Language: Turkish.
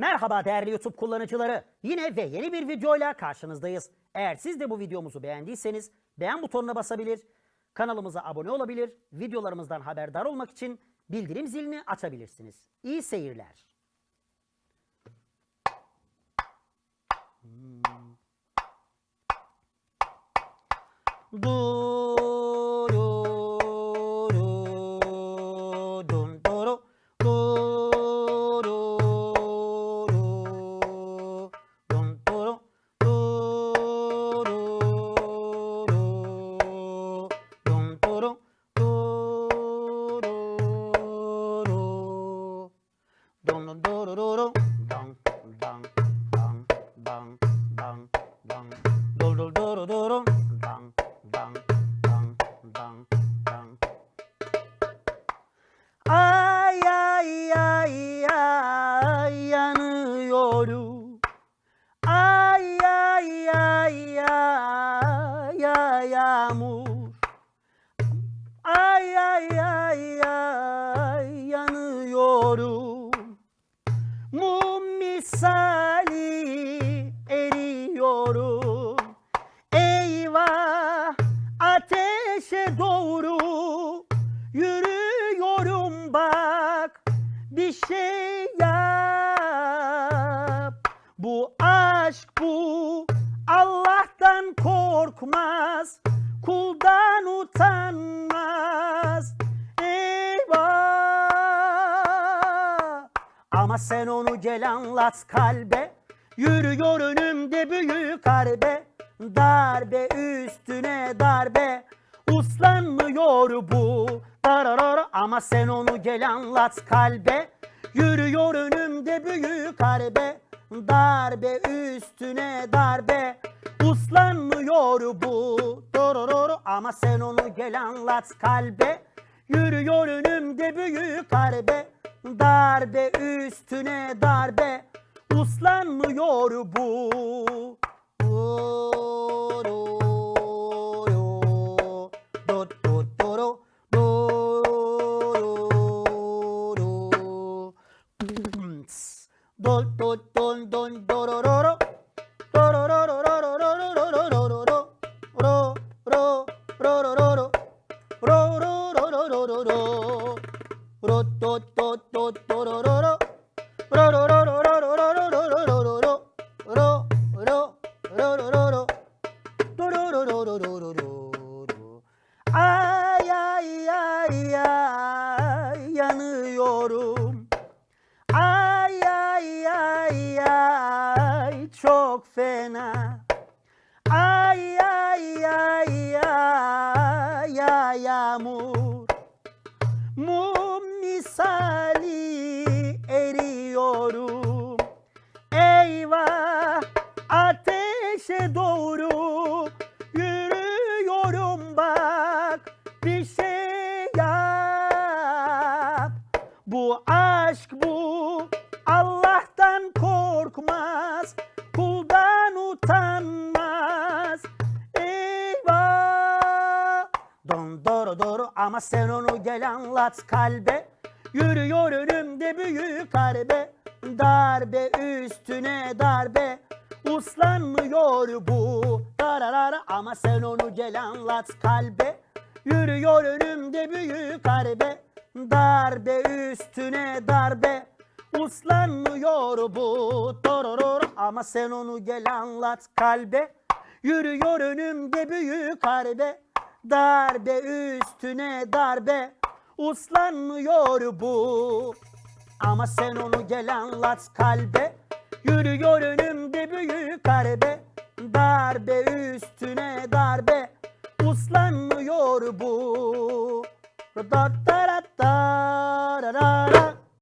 Merhaba değerli YouTube kullanıcıları. Yine ve yeni bir videoyla karşınızdayız. Eğer siz de bu videomuzu beğendiyseniz beğen butonuna basabilir, kanalımıza abone olabilir, videolarımızdan haberdar olmak için bildirim zilini açabilirsiniz. İyi seyirler. Dururu, yağmur. Ay ay ay ay yanıyorum. Mum misali eriyorum. Eyvah ateşe doğru yürüyorum bak. Bir şey yap. Bu aşk bu Allah'tan korkmaz kuldan utanmaz. Eyvah! Ama sen onu gel anlat kalbe. Yürüyor önümde büyük harbe. Darbe üstüne darbe. Uslanmıyor bu. Dararara. Ama sen onu gel anlat kalbe. Yürüyor önümde büyük harbe. Darbe üstüne darbe. Uslanmıyor bu Dorororo. Ama sen onu gel anlat kalbe Yürüyor önümde büyük harbe Darbe üstüne darbe Uslanmıyor bu Do, do, do, do, do, do, do. Do, do, don, don, dorororo. Ro, ro, ro, ro, ro. Ro, do, do, do, dorororo. Ro, ro, ro, ro, ro, ro, ro, Don doğru doğru. Ama sen onu gel anlat kalbe. Yürüyor önümde büyük harbe. Darbe üstüne darbe. Uslanmıyor bu. Dararara. Ama sen onu gel anlat kalbe. Yürüyor önümde büyük harbe. Darbe üstüne darbe. Uslanmıyor bu. Dororor ama sen onu gel anlat kalbe. Yürüyor önümde büyük harbe Darbe üstüne darbe Uslanmıyor bu. Ama sen onu gel anlat kalbe. Yürüyor önümde büyük harbe. Darbe üstüne darbe Uslanmıyor bu. Dot